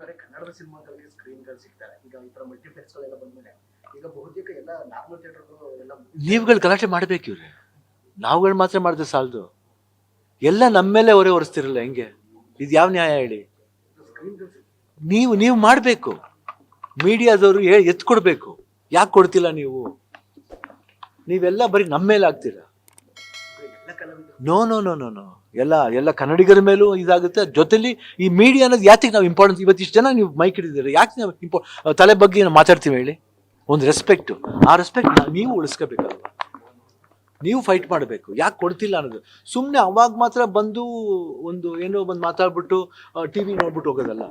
ಕಡೆ ಕನ್ನಡದ ಸಿನಿಮಾಗಳಿಗೆ ಸ್ಕ್ರೀನ್ಗಳು ಸಿಗ್ತಾರೆ. ಈಗ ಈ ತರ ಮಲ್ಟಿಪ್ಲೆಕ್ಸ್ಗಳೆಲ್ಲ ಬಂದ್ಮೇಲೆ ಈಗ ಬಹುತೇಕ ಎಲ್ಲ ನಾರ್ಮಲ್ ಥಿಯೇಟರ್ಗಳು ಎಲ್ಲ ನೀವುಗಳು ಗಲಾಟೆ ಮಾಡ್ಬೇಕು ಇವ್ರೆ. ನಾವುಗಳು ಮಾತ್ರ ಮಾಡಿದ್ರೆ ಸಾಲದು. ಎಲ್ಲ ನಮ್ಮ ಮೇಲೆ ಹೊರೆ ಹೊರಿಸ್ತಿರಲ್ಲ ಹೆಂಗೆ? ಇದು ಯಾವ ನ್ಯಾಯ ಹೇಳಿ? ನೀವು ನೀವು ಮಾಡಬೇಕು. ಮೀಡಿಯಾದವರು ಎತ್ಕೊಡ್ಬೇಕು. ಕೊಡಬೇಕು ಯಾಕೆ ಕೊಡ್ತಿಲ್ಲ ನೀವು? ನೀವೆಲ್ಲ ಬರೀ ನಮ್ಮ ಮೇಲೆ ಆಗ್ತೀರಾ no no no no no ಎಲ್ಲ ಎಲ್ಲ ಕನ್ನಡಿಗರ ಮೇಲೂ ಇದಾಗುತ್ತೆ. ಜೊತೆಲಿ ಈ ಮೀಡಿಯಾ ಅನ್ನೋದು ಯಾತಿಗೆ ನಾವು ಇಂಪಾರ್ಟೆನ್ಸ್ ಇವತ್ತಿಷ್ಟು ಜನ ನೀವು ಮೈಕ್ ಹಿಡಿದಿದ್ದೀರಿ. ಯಾಕೆ ನಾವು ಇಂಪಾ ತಲೆ ಬಗ್ಗೆ ನಾವು ಮಾತಾಡ್ತೀವಿ ಹೇಳಿ? ಒಂದು ರೆಸ್ಪೆಕ್ಟ್ ಆ ರೆಸ್ಪೆಕ್ಟ್ ನೀವು ಉಳಿಸ್ಕೋಬೇಕಲ್ವ? ನೀವು ಫೈಟ್ ಮಾಡಬೇಕು. ಯಾಕೆ ಕೊಡ್ತಿಲ್ಲ ಅನ್ನೋದು. ಸುಮ್ಮನೆ ಅವಾಗ ಮಾತ್ರ ಬಂದು ಒಂದು ಏನೋ ಬಂದು ಮಾತಾಡ್ಬಿಟ್ಟು ಟಿ ವಿ ನೋಡ್ಬಿಟ್ಟು ಹೋಗೋದಲ್ಲ.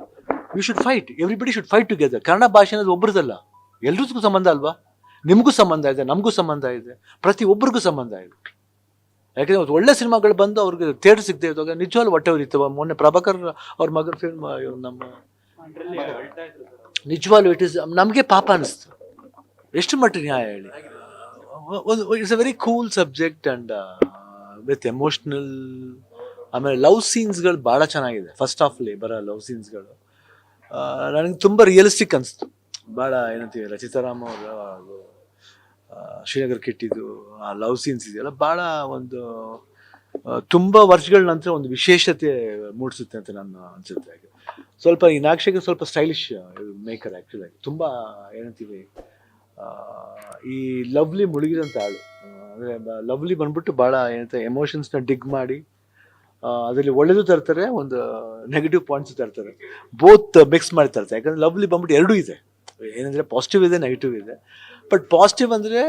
You should fight everybody should fight together Kannada ಭಾಷೆ ಅನ್ನೋದು ಒಬ್ಬರದಲ್ಲ ಎಲ್ರಿಗೂ ಸಂಬಂಧ ಅಲ್ವಾ? ನಿಮಗೂ ಸಂಬಂಧ ಇದೆ, ನಮಗೂ ಸಂಬಂಧ ಇದೆ ಪ್ರತಿ ಒಬ್ರಿಗೂ ಸಂಬಂಧ ಇದೆ. ಯಾಕಂದ್ರೆ ಇವತ್ತು ಒಳ್ಳೆ ಸಿನಿಮಾಗಳು ಬಂದು ಅವ್ರಿಗೆ ಥಿಯೇಟರ್ ಸಿಗದೆ ಇದ್ದಾಗ ನಿಜವಾಗ್ಲೂ ಹೊಟ್ಟೆ ಉರಿತವ ಮೊನ್ನೆ ಪ್ರಭಾಕರ್ ಅವ್ರ ಮಗನ ಫಿಲ್ಮ್ ನಮ್ಮ ನಿಜವಾಗ್ಲೂ ಇಟ್ ಇಸ್ ನಮಗೆ ಪಾಪ ಅನಿಸ್ತು. ಎಷ್ಟು ಮಟ್ಟಿಗೆ ನ್ಯಾಯ ಹೇಳಿ? ಒಂದು it's a very cool subject and with emotional ಆಮೇಲೆ ಲವ್ ಸೀನ್ಸ್ಗಳು ಭಾಳ ಚೆನ್ನಾಗಿದೆ. ಫಸ್ಟ್ ಹಾಫ್ಲಿ ಬರೋ ಲವ್ ಸೀನ್ಸ್ಗಳು ನನಗೆ ತುಂಬ ರಿಯಲಿಸ್ಟಿಕ್ ಅನಿಸ್ತು. ಭಾಳ ಏನಂತೀವಿ ರಚಿತಾರಾಮ್ ಅವರ ಶ್ರೀನಗರ್ ಕೆಟ್ಟಿದ್ದು, ಆ ಲವ್ ಸೀನ್ಸ್ ಇದೆಯಲ್ಲ ಭಾಳ ಒಂದು ತುಂಬ ವರ್ಷಗಳ ನಂತರ ಒಂದು ವಿಶೇಷತೆ ಮೂಡಿಸುತ್ತೆ ಅಂತ ನಾನು ಅನ್ಸುತ್ತೆ ಸ್ವಲ್ಪ ಈ ನಾಗಶೇಖರ್ ಸ್ವಲ್ಪ ಸ್ಟೈಲಿಶ್ ಮೇಕರ್ ಆ್ಯಕ್ಚುಲಿ ತುಂಬ ಏನಂತೀವಿ ಈ ಲವ್ಲಿ ಮುಳುಗಿದಂಥ ಆಳು. ಅಂದರೆ ಲವ್ಲಿ ಬಂದ್ಬಿಟ್ಟು ಭಾಳ ಏನಂತ ಎಮೋಷನ್ಸ್ನ ಡಿಗ್ ಮಾಡಿ ಅದರಲ್ಲಿ ಒಳ್ಳೇದು ತರ್ತಾರೆ, ಒಂದು ನೆಗೆಟಿವ್ ಪಾಯಿಂಟ್ಸ್ ತರ್ತಾರೆ. ಬೋತ್ ಮಿಕ್ಸ್ ಮಾಡಿ ತರ್ತಾರೆ. ಯಾಕಂದ್ರೆ ಲವ್ಲಿ ಬಂದ್ಬಿಟ್ಟು ಎರಡೂ ಇದೆ. ಏನಂದರೆ ಪಾಸಿಟಿವ್ ಇದೆ ನೆಗೆಟಿವ್ ಇದೆ. ಬಟ್ ಪಾಸಿಟಿವ್ ಅಂದರೆ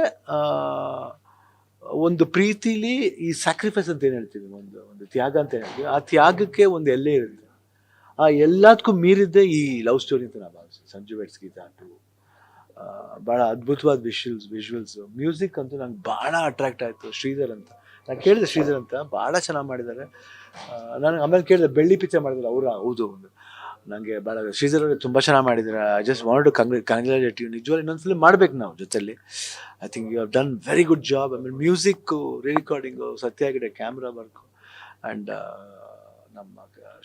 ಒಂದು ಪ್ರೀತಿಲಿ ಈ ಸ್ಯಾಕ್ರಿಫೈಸ್ ಅಂತ ಏನು ಹೇಳ್ತೀವಿ ಒಂದು ಒಂದು ತ್ಯಾಗ ಅಂತ ಹೇಳ್ತೀವಿ? ಆ ತ್ಯಾಗಕ್ಕೆ ಒಂದು ಎಲ್ಲೇ ಇರುತ್ತೆ. ಆ ಎಲ್ಲದಕ್ಕೂ ಮೀರಿದ್ದೆ ಈ ಲವ್ ಸ್ಟೋರಿ ಅಂತ ನಾನು ಭಾವಿಸ್ತೀನಿ. ಸಂಜು ವೆಟ್ಸ್ ಗೀತಾ ಟು ಭಾಳ ಅದ್ಭುತವಾದ ವಿಷುವಲ್ಸ್ ವಿಜುವಲ್ಸ್ ಮ್ಯೂಸಿಕ್ ಅಂತೂ ನಂಗೆ ಭಾಳ ಅಟ್ರಾಕ್ಟ್ ಆಯಿತು. ಶ್ರೀಧರ್ ಅಂತ. ನಾನು ಕೇಳಿದೆ ಶ್ರೀಧರ್ ಅಂತ. ಭಾಳ ಚೆನ್ನಾಗಿ ಮಾಡಿದ್ದಾರೆ. ನನಗೆ ಆಮೇಲೆ ಕೇಳಿದೆ, ಬೆಳ್ಳಿ ಪಿಕ್ಚರ್ ಮಾಡಿದ್ರು ಅವರ ಹೌದು ಒಂದು ನನಗೆ ಭಾಳ ಶ್ರೀಧರ್ ಅವರು ತುಂಬ ಚೆನ್ನಾಗಿ ಮಾಡಿದ್ದಾರೆ ಐ ಜಸ್ಟ್ ವಾಂಟ್ ಟು ಕಂಗ್ರೆ ಕಂಗ್ರ್ಯಾಚುಲೇಟ್ ಯು ಇನ್ನೊಂದು ಫಿಲ್ಮ್ ಮಾಡ್ಬೇಕು ನಾವು ಜೊತೆಲಿ. I think you have done very good job ಆಮೇಲೆ ಮ್ಯೂಸಿಕ್ಕು ರೆಕಾರ್ಡಿಂಗು ಸತ್ಯ ಆಗಿದೆ ಕ್ಯಾಮ್ರಾ ವರ್ಕು ಆ್ಯಂಡ್ ನಮ್ಮ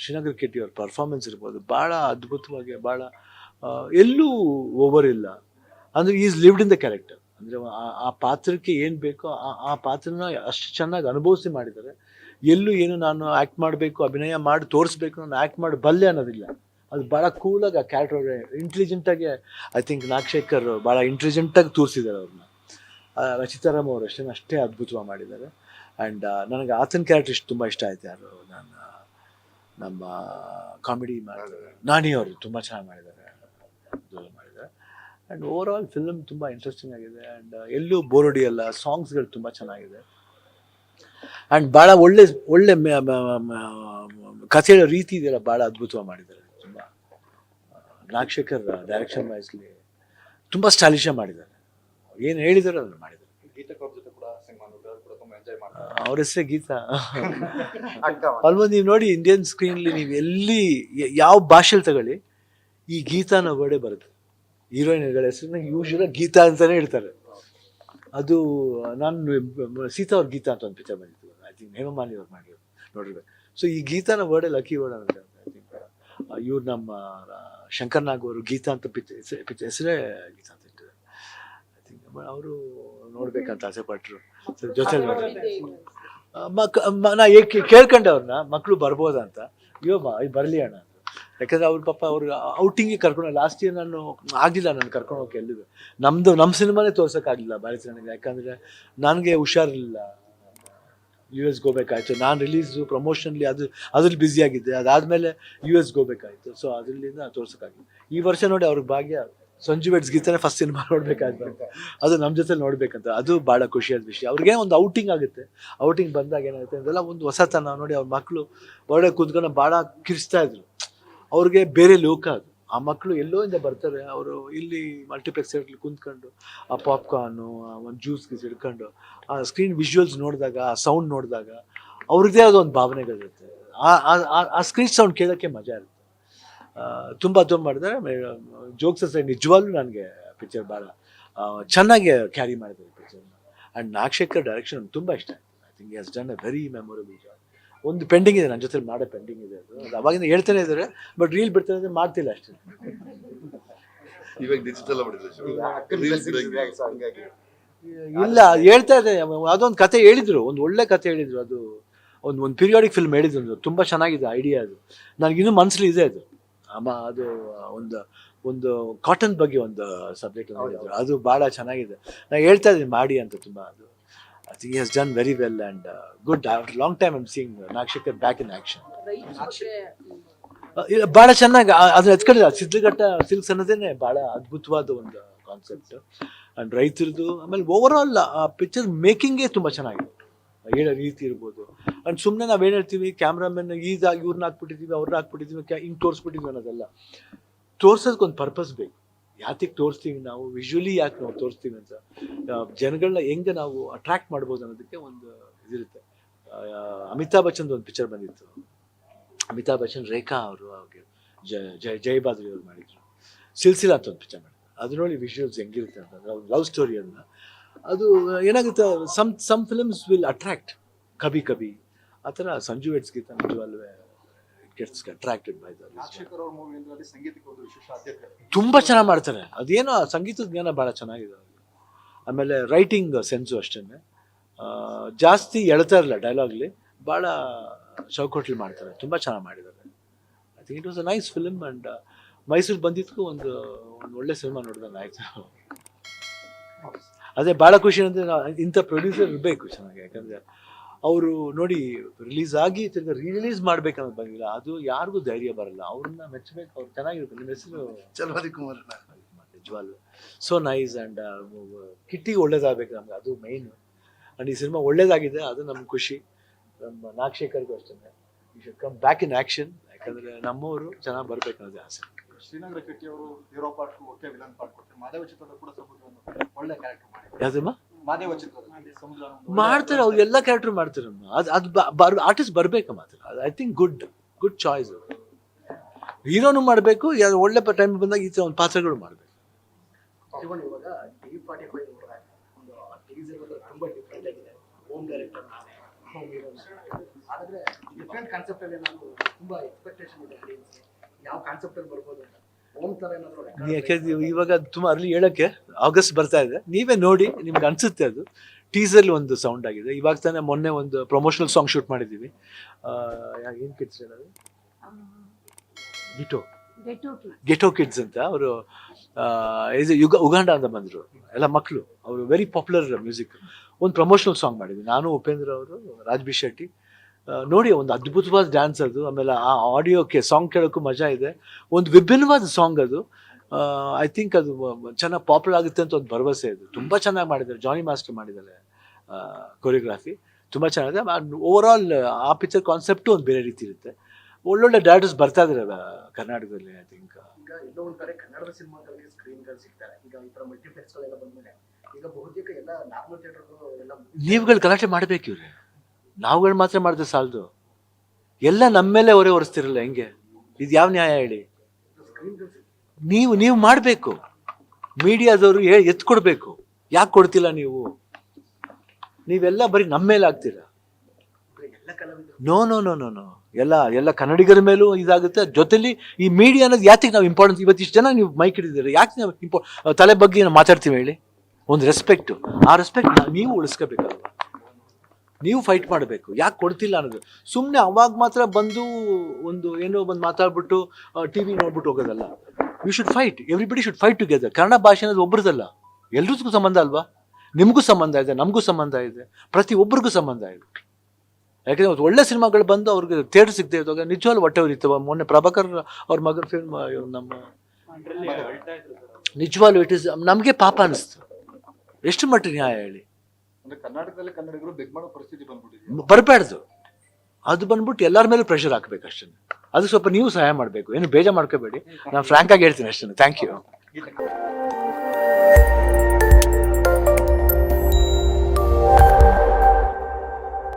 ಶ್ರೀನಗರ್ ಕೆಟ್ಟಿ ಅವ್ರ ಪರ್ಫಾರ್ಮೆನ್ಸ್ ಇರ್ಬೋದು. ಭಾಳ ಅದ್ಭುತವಾಗಿ ಭಾಳ ಎಲ್ಲೂ ಓವರ್ ಇಲ್ಲ. ಅಂದರೆ is lived in the character ಅಂದರೆ ಆ ಪಾತ್ರಕ್ಕೆ ಏನು ಬೇಕೋ ಆ ಆ ಪಾತ್ರನ ಅಷ್ಟು ಚೆನ್ನಾಗಿ ಅನುಭವಿಸಿ ಮಾಡಿದ್ದಾರೆ. ಎಲ್ಲೂ ಏನು ನಾನು ಆ್ಯಕ್ಟ್ ಮಾಡಬೇಕು, ಅಭಿನಯ ಮಾಡಿ ತೋರಿಸ್ಬೇಕು, ನಾನು ಆ್ಯಕ್ಟ್ ಮಾಡಿ ಬಲ್ಲೆ ಅನ್ನೋದಿಲ್ಲ. ಅದು ಭಾಳ ಕೂಲಾಗಿ ಆ ಕ್ಯಾರೆಕ್ಟರ್ ಇಂಟೆಲಿಜೆಂಟಾಗಿ ಐ ಥಿಂಕ್ ನಾಗಶೇಖರ್ ಭಾಳ ಇಂಟೆಲಿಜೆಂಟಾಗಿ ತೋರಿಸಿದ್ದಾರೆ ಅವ್ರನ್ನ ರಚಿತಾರಾಮ್ ಅವರು ಅಷ್ಟೇ ಅಷ್ಟೇ ಅದ್ಭುತವಾಗಿ ಮಾಡಿದ್ದಾರೆ ಆ್ಯಂಡ್ ನನಗೆ ಆತನ ಕ್ಯಾರೆಕ್ಟರ್ ಇಷ್ಟು ತುಂಬ ಇಷ್ಟ ಆಯ್ತು ಯಾರು ನಾನು ನಮ್ಮ ಕಾಮಿಡಿ ಮಾಡಿದ್ದಾರೆ ನಾನಿ ಅವರು ತುಂಬ ಚೆನ್ನಾಗಿ ಮಾಡಿದ್ದಾರೆ ಮಾಡಿದ್ದಾರೆ ಆ್ಯಂಡ್ ಓವರ್ ಆಲ್ ಫಿಲ್ಮ್ ತುಂಬ ಇಂಟ್ರೆಸ್ಟಿಂಗ್ ಆಗಿದೆ ಆ್ಯಂಡ್ ಎಲ್ಲೂ ಬೋರ್ ಹೊಡಿಯಲ್ಲ ಸಾಂಗ್ಸ್ಗಳು ತುಂಬ ಚೆನ್ನಾಗಿದೆ ಆ್ಯಂಡ್ ಭಾಳ ಒಳ್ಳೆ ಒಳ್ಳೆ ಕಥೆ ರೀತಿ ಇದೆಯಲ್ಲ ಭಾಳ ಅದ್ಭುತವಾಗಿ ಮಾಡಿದ್ದಾರೆ ನಾಗಶೇಖರ್ ಡೈರೆಕ್ಷನ್ ವೈಸ್ಲಿ ತುಂಬ ಸ್ಟೈಲಿಶಾಗಿ ಮಾಡಿದ್ದಾರೆ. ಏನು ಹೇಳಿದಾರೆ ಅದನ್ನು ಮಾಡಿದ್ದಾರೆ. ಅವ್ರ ಜೊತೆ ಕೂಡ ಸಿನಿಮಾ ನೋಡಿದ್ರೆ ಕೂಡ ತುಂಬಾ ಎಂಜಾಯ್ ಮಾಡ್ತಾರೆ. ಅವ್ರ ಹೆಸರೇ ಗೀತಾ. ಅಲ್ವ ನೀವು ನೋಡಿ ಇಂಡಿಯನ್ ಸ್ಕ್ರೀನ್ಲಿ ನೀವು ಎಲ್ಲಿ ಯಾವ ಭಾಷೆಲಿ ತಗೊಳ್ಳಿ ಈ ಗೀತಾ ಅನ್ನೋ ವರ್ಡೇ ಬರುತ್ತೆ. ಹೀರೋಯಿನ್ಗಳ ಹೆಸರನ್ನ ಯೂಶ್ವಲ್ ಗೀತಾ ಅಂತಾನೆ ಹೇಳ್ತಾರೆ. ಅದು ನಾನು ಸೀತಾ ಅವ್ರ ಗೀತಾ ಅಂತ ಒಂದು ಪಿಕ್ಚರ್ ಬಂದಿತ್ತು. ಐ ಥಿಂಕ್ ಹೇಮಮಾಲಿ ಅವ್ರು ಮಾಡಿರೋದು. ನೋಡಿರ್ಬೇಕು ಸೊ ಈ ಗೀತಾನ ವರ್ಡೇ ಲಕ್ಕಿ ವರ್ಡ್ ಅಂತ ಇವ್ರು ನಮ್ಮ ಶಂಕರ್ ನಾಗ್ ಅವರು ಗೀತಾ ಅಂತ ಪಿತ್ ಪಿತ್ ಹೆಸರೇ ಗೀತಾ ಅಂತ ಇಟ್ಟಿದ್ದಾರೆ ಐ ಥಿಂಕ್ ಅವರು ನೋಡ್ಬೇಕಂತ ಆಸೆ ಪಟ್ಟರು ಜೊತೆ ಮಕ್ ನಾ ಏಕೆ ಕೇಳ್ಕೊಂಡೆ ಅವ್ರನ್ನ ಮಕ್ಕಳು ಬರ್ಬೋದಂತ ಅಯ್ಯೋ ಬಾ ಬರಲಿ ಅಣ್ಣ ಅಂತ. ಯಾಕಂದ್ರೆ ಅವ್ರ ಪಾಪ ಅವ್ರು ಔಟಿಂಗಿಗೆ ಕರ್ಕೊಂಡು ಲಾಸ್ಟ್ ಇಯರ್ ನಾನು ಆಗಿಲ್ಲ ನಾನು ಕರ್ಕೊಂಡು ಹೋಗಿ ಎಲ್ಲಿಗೂ. ನಮ್ಮದು ನಮ್ಮ ಸಿನಿಮಾನೇ ತೋರ್ಸೋಕ್ಕಾಗಲಿಲ್ಲ ಭಾರತ ನನಗೆ ಯಾಕಂದರೆ ನನಗೆ ಹುಷಾರಿರಲಿಲ್ಲ ಯು ಎಸ್ ಹೋಗ್ಬೇಕಾಯ್ತು. ನಾನು ರಿಲೀಸು ಪ್ರಮೋಷನ್ಲಿ ಅದು, ಅದ್ರಲ್ಲಿ ಬ್ಯುಸಿ ಆಗಿದ್ದೆ. ಅದಾದಮೇಲೆ ಯು ಎಸ್ ಹೋಗ್ಬೇಕಾಯ್ತು. ಸೊ ಅದರಿಂದ ತೋರ್ಸೋಕ್ಕಾಗಿಲ್ಲ. ಈ ವರ್ಷ ನೋಡಿ ಅವ್ರಿಗೆ ಭಾಗ್ಯ ಸಂಜು ಬೆಡ್ಸ್ ಗೀತಾನೆ ಫಸ್ಟ್ ಸಿನಿಮಾ ನೋಡ್ಬೇಕಾಯ್ತು. ಅದು ನಮ್ಮ ಜೊತೆ ನೋಡ್ಬೇಕಂತ. ಅದು ಭಾಳ ಖುಷಿಯಾದ ವಿಷಯ. ಅವ್ರಿಗೆ ಒಂದು ಔಟಿಂಗ್ ಆಗುತ್ತೆ. ಔಟಿಂಗ್ ಬಂದಾಗ ಏನಾಗುತ್ತೆ ಅಂತೆಲ್ಲ ಒಂದು ಹೊಸತನ. ನೋಡಿ ಅವ್ರ ಮಕ್ಕಳು ಹೊರಗಡೆ ಕೂತ್ಕೊಂಡು ಭಾಳ ಕಿರಿಸ್ತಾ ಇದ್ರು. ಅವ್ರಿಗೆ ಬೇರೆ ಲೋಕ ಅದು. ಆ ಮಕ್ಕಳು ಎಲ್ಲೋ ಇಂದ ಬರ್ತಾರೆ, ಅವರು ಇಲ್ಲಿ ಮಲ್ಟಿಪ್ಲೆಕ್ಸ್ ಕುಂತ್ಕೊಂಡು ಆ ಪಾಪ್ಕಾರ್ನು ಒಂದು ಜ್ಯೂಸ್ ಗೀಸ್ ಹಿಡ್ಕೊಂಡು, ಆ ಸ್ಕ್ರೀನ್ ವಿಜುವಲ್ಸ್ ನೋಡಿದಾಗ, ಆ ಸೌಂಡ್ ನೋಡಿದಾಗ ಅವ್ರದ್ದೇ ಆದ ಒಂದು ಭಾವನೆಗಳಿರುತ್ತೆ ಆ- ಆ- ಸ್ಕ್ರೀನ್ ಸೌಂಡ್ ಕೇಳೋಕ್ಕೆ ಮಜಾ ಇರುತ್ತೆ. ತುಂಬ ತುಂಬ ಮಾಡಿದ್ರೆ ಜೋಕ್ಸ್ ಸಹ ನಿಜವಾಗ್ಲೂ ನನಗೆ ಪಿಕ್ಚರ್ ಭಾಳ ಚೆನ್ನಾಗಿ ಕ್ಯಾರಿ ಮಾಡಿದ್ದಾರೆ ಪಿಕ್ಚರ್ನ ಆ್ಯಂಡ್ ನಾಗಶೇಖರ್ ಡೈರೆಕ್ಷನ್ ತುಂಬ ಇಷ್ಟ ಆಯಿತು. I think has done a very memorable job ಒಂದು ಪೆಂಡಿಂಗ್ ಇದೆ ನನ್ನ ಜೊತೆಲಿ ಮಾಡೋ ಪೆಂಡಿಂಗ್ ಇದೆ ಅದು. ಅದು ಅವಾಗಿಂದ ಹೇಳ್ತಾನೆ ಇದ್ದಾರೆ ಬಟ್ ರೀಲ್ ಬಿಡ್ತಾನೆ ಅಂದ್ರೆ ಮಾಡ್ತಿಲ್ಲ ಅಷ್ಟೇ. ಇವಾಗ ಡಿಜಿಟಲ್ ಇಲ್ಲ ಹೇಳ್ತಾ ಇದೆ ಅದೊಂದು ಕತೆ ಹೇಳಿದ್ರು ಒಂದು ಒಳ್ಳೆ ಕತೆ ಹೇಳಿದ್ರು. ಅದು ಒಂದು ಒಂದು ಪೀರಿಯಾಡಿಕ್ ಫಿಲ್ಮ್ ಹೇಳಿದ್ರು ಅದು ತುಂಬ ಚೆನ್ನಾಗಿದೆ ಐಡಿಯಾ ಅದು. ನನಗಿನ್ನೂ ಮನಸ್ಸಲ್ಲಿ ಇದೆ ಅದು. ಅಮ್ಮ ಅದು ಒಂದು ಒಂದು ಕಾಟನ್ ಬಗ್ಗೆ ಒಂದು ಸಬ್ಜೆಕ್ಟ್ ಅದು ಭಾಳ ಚೆನ್ನಾಗಿದೆ. ನಾನು ಹೇಳ್ತಾ ಇದ್ದೀನಿ ಮಾಡಿ ಅಂತ ತುಂಬ ಅದು. I think has done very well and good after long time I'm seeing Nagashekar back in action ಇಲ್ಲ ಭಾಳ ಚೆನ್ನಾಗಿ ಅದನ್ನ ಎತ್ಕೊಂಡಿಲ್ಲ ಸಿದ್ಧಘಟ್ಟ ಸಿಲ್ಕ್ಸ್ ಅನ್ನೋದೇನೆ ಭಾಳ ಅದ್ಭುತವಾದ ಒಂದು ಕಾನ್ಸೆಪ್ಟ್ ಆ್ಯಂಡ್ ರೈತರದು ಆಮೇಲೆ ಓವರ್ ಆಲ್ ಆ ಪಿಕ್ಚರ್ ಮೇಕಿಂಗೇ ತುಂಬ ಚೆನ್ನಾಗಿದೆ. ಹೇಳೋ ರೀತಿ ಇರ್ಬೋದು. ಆ್ಯಂಡ್ ಸುಮ್ಮನೆ ನಾವು ಏನು ಹೇಳ್ತೀವಿ ಕ್ಯಾಮ್ರಾಮನ್ ಈಗ ಇವ್ರನ್ನ ಹಾಕ್ಬಿಟ್ಟಿದ್ದೀವಿ ಅವ್ರನ್ನ ಹಾಕ್ಬಿಟ್ಟಿದ್ದೀವಿ ಹಿಂಗೆ ತೋರಿಸ್ಬಿಟ್ಟಿದ್ವಿ ಅನ್ನೋದಲ್ಲ. ತೋರ್ಸೋದಕ್ಕೆ ಒಂದು ಪರ್ಪಸ್ ಬೇಕು. ಯಾತಿಗೆ ತೋರಿಸ್ತೀವಿ ನಾವು? ವಿಜುವಲಿ ಯಾಕೆ ನಾವು ತೋರಿಸ್ತೀವಿ ಅಂತ? ಜನಗಳನ್ನ ಹೆಂಗೆ ನಾವು ಅಟ್ರಾಕ್ಟ್ ಮಾಡ್ಬೋದು ಅನ್ನೋದಕ್ಕೆ ಒಂದು ಇದಿರುತ್ತೆ. ಅಮಿತಾಬ್ ಬಚ್ಚನ್ದು ಒಂದು ಪಿಕ್ಚರ್ ಬಂದಿತ್ತು. ಅಮಿತಾಬ್ ಬಚ್ಚನ್, ರೇಖಾ ಅವರು ಅವ್ರಿಗೆ ಜಯ ಜಯ ಜಯಬಾದ್ರಿ ಅವ್ರು ಮಾಡಿದ್ರು. ಸಿಲ್ಸಿಲಾ ಅಂತ ಒಂದು ಪಿಕ್ಚರ್ ಮಾಡಿದ್ರು. ಅದ್ರೊಳಗೆ ವಿಜುವಲ್ಸ್ ಹೆಂಗಿರುತ್ತೆ ಅಂತಂದ್ರೆ ಲವ್ ಸ್ಟೋರಿಯನ್ನ ಅದು ಏನಾಗುತ್ತೆ some some films will attract ಕಬಿ ಕಬಿ ಆ ಥರ Sanju weds Geetha ನಿಜವಾಲ್ವೇ? Gets attracted by the Rajashekar ಅವ್ರ ಮೂವಿ ಅಂದ್ರೆ ಸಂಗೀತಕ್ಕೆ ಒಂದು ವಿಶೇಷ ಆದ್ಯತೆ. ತುಂಬ ಚೆನ್ನಾಗಿ ಮಾಡ್ತಾರೆ. ಅದೇನೋ ಸಂಗೀತದ ಜ್ಞಾನ ಭಾಳ ಚೆನ್ನಾಗಿದೆ ಆಮೇಲೆ ರೈಟಿಂಗ್ ಸೆನ್ಸು ಅಷ್ಟೇ ಜಾಸ್ತಿ ಎಳ್ತಾ ಇರಲ್ಲ ಡೈಲಾಗ್ಲಿ ಭಾಳ ಚೌಕಟ್ಲಿ ಮಾಡ್ತಾರೆ. ತುಂಬ ಚೆನ್ನಾಗಿ ಮಾಡಿದ್ದಾರೆ. I think it was a nice film and Mysuru ಬಂದಿದ್ದಕ್ಕೂ ಒಂದು ಒಂದು ಒಳ್ಳೆ ಸಿನಿಮಾ ನೋಡಿದಂಗೆ ಆಯಿತು ಅದೇ ಭಾಳ ಖುಷಿ ಅಂದರೆ ಇಂಥ ಪ್ರೊಡ್ಯೂಸರ್ ಇರಬೇಕು ಚೆನ್ನಾಗಿ. ಯಾಕಂದರೆ ಅವರು ನೋಡಿ ರಿಲೀಸ್ ಆಗಿ ತಿರ್ಗಿ ರಿಲೀಸ್ ಮಾಡ್ಬೇಕನ್ನೋದು ಬಂದಿಲ್ಲ. ಅದು ಯಾರಿಗೂ ಧೈರ್ಯ ಬರಲ್ಲ. ಅವ್ರನ್ನ ಮೆಚ್ಚಬೇಕು ಅವ್ರು ಚೆನ್ನಾಗಿರುತ್ತೆ ನಿಮ್ಮ ಹೆಸರು ಚಲವಾದಿ ಕುಮಾರ್ ನಿಜವಾಗ್ಲು ಸೊ ನೈಸ್ ಆ್ಯಂಡ್ ಕಿಟ್ಟಿಗೆ ಒಳ್ಳೇದಾಗಬೇಕು ನಮ್ಗೆ. ಅದು ಮೈನ್ ಆ್ಯಂಡ್ ಈ ಸಿನಿಮಾ ಒಳ್ಳೇದಾಗಿದೆ. ಅದು ನಮ್ಗೆ ಖುಷಿ. ನಮ್ಮ ನಾಗಶೇಖರ್ಗೂ ಅಷ್ಟೇ. You should come back in action ಯಾಕಂದರೆ ನಮ್ಮವರು ಚೆನ್ನಾಗಿ ಬರಬೇಕು ಅನ್ನೋದೇ ಆಸೆ. ಶ್ರೀನಗರ ಕಿಟ್ಟಿ ಅವರು hero part okay villain part ಕೊಟ್ಟರೆ ಮಾದೇವ ಚಿತ್ರದ ಕೂಡ ಸಮುದ್ರ ಒಂದು ಒಳ್ಳೆ ಕ್ಯಾರೆಕ್ಟರ್ ಮಾಡಿ ಯಾವುದಮ್ಮ ಮಾದೇವ ಚಿತ್ರದಲ್ಲಿ ಮಾಡ್ತಾರೆ ಅವ್ರು ಎಲ್ಲ ಕ್ಯಾರೆಕ್ಟರ್ ಮಾಡ್ತಾರೆ ಅದು ಅದು ಬರ್ ಆರ್ಟಿಸ್ಟ್ ಬರಬೇಕು ಮಾತ್ರ. I think good good choice ಹೀರೋನು ಮಾಡಬೇಕು ಒಳ್ಳೆ ಟೈಮ್ ಬಂದಾಗ ಈ ತರ ಒಂದು ಪಾತ್ರಗಳು ಮಾಡಬೇಕು ಯಾವ ಕಾನ್ಸೆಪ್ಟ್ ಅಲ್ಲಿ ಬರ್ಬೋದು ಅಂತ. ಏನಾದ್ರು ಇವಾಗ ತುಂಬ ಅರ್ಲಿ ಹೇಳಕ್ಕೆ ಆಗಸ್ಟ್ ಬರ್ತಾ ಇದೆ. ನೀವೇ ನೋಡಿ ನಿಮ್ಗೆ ಅನ್ಸುತ್ತೆ ಅದು. ಟೀಸರ್ ಒಂದು ಸೌಂಡ್ ಆಗಿದೆ. ಇವಾಗ ತಾನೇ ಮೊನ್ನೆ ಒಂದು ಪ್ರಮೋಷನಲ್ ಸಾಂಗ್ ಶೂಟ್ ಮಾಡಿದ್ದೀವಿ. ಏನು ಕಿಡ್ಸ್ ಹೇಳೋದು ಗಿಟೋ ಗೆಟೋ ಕಿಡ್ಸ್ ಅಂತ. ಅವರು ಯುಗ ಉಗಾಂಡ ಅಂತ ಬಂದರು. ಎಲ್ಲ ಮಕ್ಕಳು. ಅವರು ವೆರಿ ಪಾಪ್ಯುಲರ್ ಮ್ಯೂಸಿಕ್ ಒಂದು ಪ್ರಮೋಷನಲ್ ಸಾಂಗ್ ಮಾಡಿದ್ವಿ. ನಾನು ಉಪೇಂದ್ರ ಅವರು ರಾಜ್ಬಿ ಶೆಟ್ಟಿ ನೋಡಿ ಒಂದು ಅದ್ಭುತವಾದ ಡ್ಯಾನ್ಸ್ ಅದು. ಆಮೇಲೆ ಆ ಆಡಿಯೋಕ್ಕೆ ಸಾಂಗ್ ಕೇಳೋಕ್ಕೂ ಮಜಾ ಇದೆ. ಒಂದು ವಿಭಿನ್ನವಾದ ಸಾಂಗ್ ಅದು. ಐ ಥಿಂಕ್ ಅದು ಚೆನ್ನಾಗಿ ಪಾಪ್ಯುಲರ್ ಆಗುತ್ತೆ ಅಂತ ಒಂದು ಭರವಸೆ ಇದೆ. ತುಂಬ ಚೆನ್ನಾಗಿ ಮಾಡಿದ್ದಾರೆ. ಜಾನಿ ಮಾಸ್ಟರ್ ಮಾಡಿದ್ದಾರೆ ಕೊರಿಯೋಗ್ರಾಫಿ ತುಂಬ ಚೆನ್ನಾಗಿದೆ. Over all a picture concept ಒಂದು ಬೇರೆ ರೀತಿ ಇರುತ್ತೆ. ಒಳ್ಳೊಳ್ಳೆ ಡೈರೆಕ್ಟರ್ಸ್ ಬರ್ತಾ ಇದ್ದಾರೆ ಕರ್ನಾಟಕದಲ್ಲಿ ಐ ಥಿಂಕ್ ಈಗ ಎಲ್ಲೋ ಒಂದ್ ಕಡೆ ಕನ್ನಡದ ಸಿನಿಮಾಗಳಿಗೆ ಸ್ಕ್ರೀನ್ಗಳು ಸಿಗ್ತಾರೆ. ಈಗ ಈ ತರ ಮಲ್ಟಿಪ್ಲೆಕ್ಸ್ ಗಳೆಲ್ಲ ಬಂದ್ಮೇಲೆ ಈಗ ಬಹುತೇಕ ಎಲ್ಲ ನಾರ್ಮಲ್ ಥಿಯೇಟರ್ಗಳು ಎಲ್ಲ ನೀವುಗಳು ಗಲಾಟೆ ಮಾಡಬೇಕು ಇವ್ರೆ. ನಾವುಗಳು ಮಾತ್ರ ಮಾಡಿದ್ರೆ ಸಾಲದು. ಎಲ್ಲ ನಮ್ಮ ಮೇಲೆ ಹೊರೆ ಹೊರಿಸ್ತಿರಲ್ಲ ಹೆಂಗೆ? ಇದು ಯಾವ ನ್ಯಾಯ ಹೇಳಿ? ನೀವು ನೀವು ಮಾಡಬೇಕು. ಮೀಡಿಯಾದವರು ಹೇಳಿ ಎತ್ತು ಕೊಡಬೇಕು ಯಾಕೆ ಕೊಡ್ತಿಲ್ಲ ನೀವು? ನೀವೆಲ್ಲ ಬರೀ ನಮ್ಮ ಮೇಲೆ ಆಗ್ತೀರ? No no no no no ಎಲ್ಲ ಎಲ್ಲ ಕನ್ನಡಿಗರ ಮೇಲೂ ಇದಾಗುತ್ತೆ. ಜೊತೆಲಿ ಈ ಮೀಡಿಯಾ ಅನ್ನೋದು ಯಾತಕ್ಕೆ ನಾವು ಇಂಪಾರ್ಟೆನ್ಸ್ ಇವತ್ತಿಷ್ಟು ಜನ ನೀವು ಮೈಕ್ ಹಿಡಿದಿದ್ದೀರಿ? ಯಾಕೆ ನಾವು ಇಂಪಾ ತಲೆ ಬಗ್ಗೆ ಮಾತಾಡ್ತೀವಿ ಹೇಳಿ? ಒಂದು ರೆಸ್ಪೆಕ್ಟು ಆ ರೆಸ್ಪೆಕ್ಟ್ ನೀವು ಉಳಿಸ್ಕೋಬೇಕಲ್ವ ನೀವು ಫೈಟ್ ಮಾಡಬೇಕು. ಯಾಕೆ ಕೊಡ್ತಿಲ್ಲ ಅನ್ನೋದು. ಸುಮ್ಮನೆ ಅವಾಗ ಮಾತ್ರ ಬಂದು ಒಂದು ಏನೋ ಬಂದು ಮಾತಾಡ್ಬಿಟ್ಟು ಟಿ ವಿ ನೋಡ್ಬಿಟ್ಟು ಹೋಗೋದಲ್ಲ. You should fight everybody should fight together Kannada ಭಾಷೆ ಅನ್ನೋದು ಒಬ್ಬರದಲ್ಲ ಎಲ್ರಿಗೂ ಸಂಬಂಧ ಅಲ್ವಾ? ನಿಮಗೂ ಸಂಬಂಧ ಇದೆ ನಮಗೂ ಸಂಬಂಧ ಇದೆ ಪ್ರತಿ ಒಬ್ಬರಿಗೂ ಸಂಬಂಧ ಇದೆ. ಯಾಕಂದ್ರೆ ಒಂದು ಒಳ್ಳೆ ಸಿನಿಮಾಗಳು ಬಂದು ಅವ್ರಿಗೆ ಥಿಯೇಟರ್ ಸಿಗದೆ ಇದ್ದಾಗ ನಿಜವಾಗ್ಲೂ ಹೊಟ್ಟೆ ಉರಿತವ ಮೊನ್ನೆ ಪ್ರಭಾಕರ್ ಅವ್ರ ಮಗನ ಫಿಲ್ಮ್ ನಮ್ಮ ನಿಜವಾಗ್ಲೂ ಇಟ್ ಇಸ್ ನಮಗೆ ಪಾಪ ಅನಿಸ್ತು. ಎಷ್ಟು ಮಟ್ಟಿಗೆ ನ್ಯಾಯ ಹೇಳಿ. ಅಂದ್ರೆ ಕರ್ನಾಟಕದಲ್ಲಿ ಕನ್ನಡಿಗರು ಬೆಗ್ ಮಾಡೋ ಪರಿಸ್ಥಿತಿ ಬಂದ್ಬಿಟ್ಟಿದೆ. ಬರಬಾರ್ದು. ಅದು ಬಂದ್ಬಿಟ್ಟು ಎಲ್ಲರ ಮೇಲೆ ಪ್ರೆಷರ್ ಹಾಕ್ಬೇಕು ಅಷ್ಟೇ. ಅದು ಸ್ವಲ್ಪ ನೀವು ಸಹಾಯ ಮಾಡಬೇಕು. ಏನು ಬೇಜಾರು ಮಾಡ್ಕೋಬೇಡಿ. ನಾನು ಫ್ರಾಂಕ್ ಆಗಿ ಹೇಳ್ತೀನಿ ಅಷ್ಟೇ. Thank you